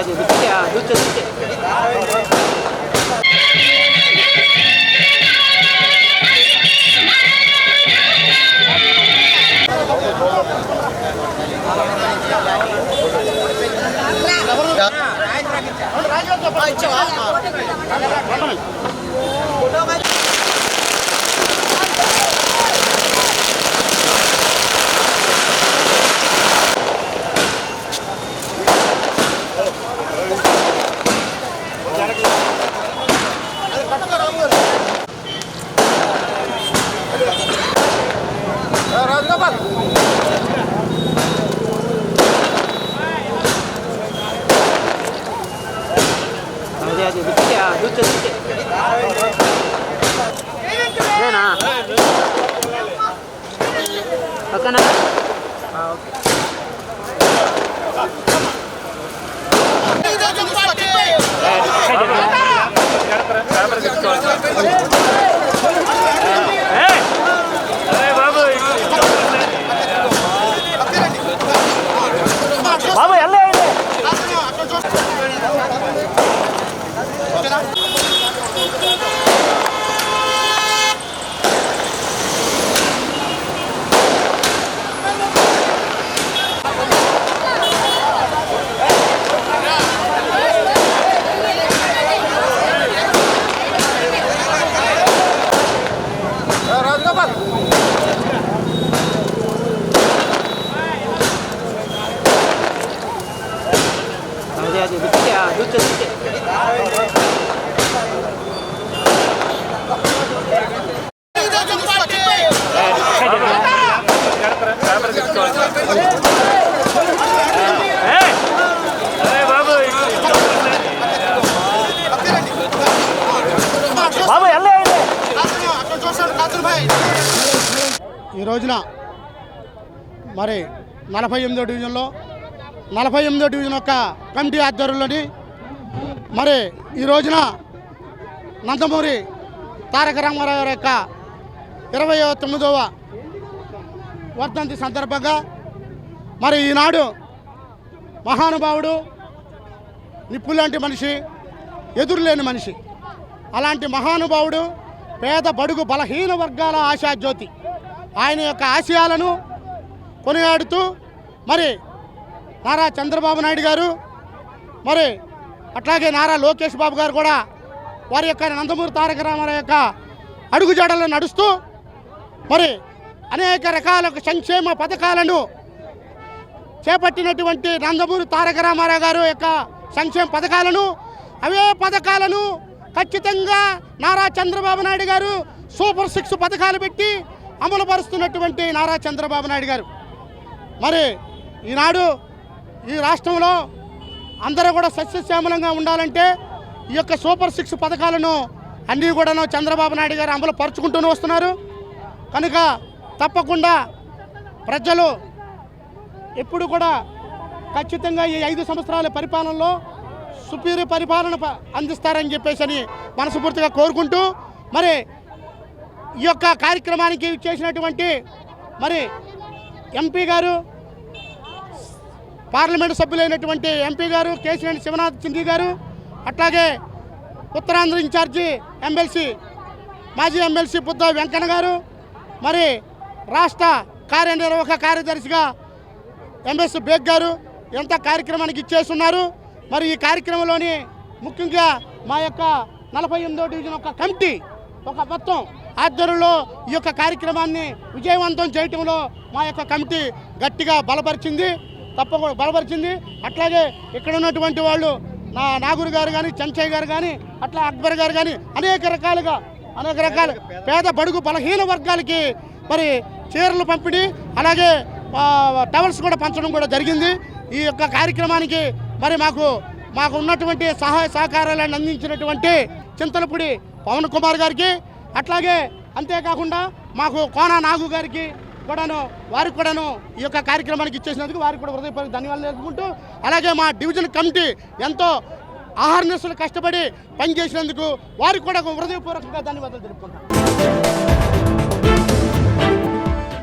해야지 늦게야 늦게 늦게 ಅದು ಬಿಟ್ಟಿಯಾ ದುಚ್ಚ ದುಚ್ಚೆ ಏನಾ ಅಕ್ಕನ ಬಾಬು ಎಲ್ಲೇ ಇದೆ ハハハハ! రోజున మరి నలభై ఎనిమిదో డివిజన్లో నలభై ఎనిమిదో డివిజన్ యొక్క కమిటీ ఆధ్వర్యంలోని మరి ఈ రోజున నందమూరి తారక రామారావు గారి యొక్క ఇరవై తొమ్మిదవ వర్ధంతి సందర్భంగా మరి ఈనాడు మహానుభావుడు నిప్పులాంటి మనిషి ఎదురులేని మనిషి. అలాంటి మహానుభావుడు పేద బడుగు బలహీన వర్గాల ఆశాజ్యోతి. ఆయన యొక్క ఆశయాలను కొనియాడుతూ మరి నారా చంద్రబాబు నాయుడు గారు మరి అట్లాగే నారా లోకేష్ బాబు గారు కూడా వారి యొక్క నందమూరి తారక రామారావు యొక్క అడుగుజాడలు నడుస్తూ మరి అనేక రకాల సంక్షేమ పథకాలను చేపట్టినటువంటి నందమూరి తారక రామారావు గారు యొక్క సంక్షేమ పథకాలను అవే పథకాలను ఖచ్చితంగా నారా చంద్రబాబు నాయుడు గారు సూపర్ సిక్స్ పథకాలు పెట్టి అమలుపరుస్తున్నటువంటి నారా చంద్రబాబు నాయుడు గారు. మరి ఈనాడు ఈ రాష్ట్రంలో అందరూ కూడా సస్యశ్యామలంగా ఉండాలంటే ఈ యొక్క సూపర్ సిక్స్ పథకాలను అన్నీ కూడాను చంద్రబాబు నాయుడు గారు అమలు పరుచుకుంటూనే వస్తున్నారు. కనుక తప్పకుండా ప్రజలు ఎప్పుడు కూడా ఖచ్చితంగా ఈ ఐదు సంవత్సరాల పరిపాలనలో సుపీరియర్ పరిపాలన ప- అందిస్తారని చెప్పేసి అని మనస్ఫూర్తిగా కోరుకుంటూ మరి ఈ యొక్క కార్యక్రమానికి చేసినటువంటి మరి ఎంపీ గారు పార్లమెంటు సభ్యులైనటువంటి ఎంపీ గారు కేసినేని శివనాథ్ చింది గారు అట్లాగే ఉత్తరాంధ్ర ఇన్ఛార్జి ఎమ్మెల్సీ మాజీ ఎమ్మెల్సీ బుద్ధ వెంకన్న గారు మరి రాష్ట్ర కార్యనిర్వాహక కార్యదర్శిగా ఎంఎస్ బేగ్ గారు ఎంత కార్యక్రమానికి ఇచ్చేస్తున్నారు మరి ఈ కార్యక్రమంలోని ముఖ్యంగా మా యొక్క నలభై ఎనిమిదో డివిజన్ ఒక కమిటీ ఒక మొత్తం ఆధ్వర్యంలో ఈ యొక్క కార్యక్రమాన్ని విజయవంతం చేయటంలో మా యొక్క కమిటీ గట్టిగా బలపరిచింది తప్పకుండా బలపరిచింది. అట్లాగే ఇక్కడ ఉన్నటువంటి వాళ్ళు నా నాగూరు గారు కానీ చెంచయ్య గారు కానీ అట్లా అక్బర్ గారు కానీ అనేక రకాలుగా అనేక రకాల పేద బడుగు బలహీన వర్గాలకి మరి చీరలు పంపిణీ అలాగే టవల్స్ కూడా పంచడం కూడా జరిగింది. ఈ యొక్క కార్యక్రమానికి మరి మాకు మాకు ఉన్నటువంటి సహాయ సహకారాలను అందించినటువంటి చింతలపూడి పవన్ కుమార్ గారికి అట్లాగే అంతేకాకుండా మాకు కోన నాగు గారికి కూడాను వారికి కూడాను ఈ యొక్క కార్యక్రమానికి ఇచ్చేసినందుకు వారికి కూడా హృదయపూర్వక ధన్యవాదాలు తెలుపుకుంటూ అలాగే మా డివిజన్ కమిటీ ఎంతో ఆహార కష్టపడి పనిచేసినందుకు వారికి కూడా హృదయపూర్వకంగా ధన్యవాదాలు తెలుపుకుంటాం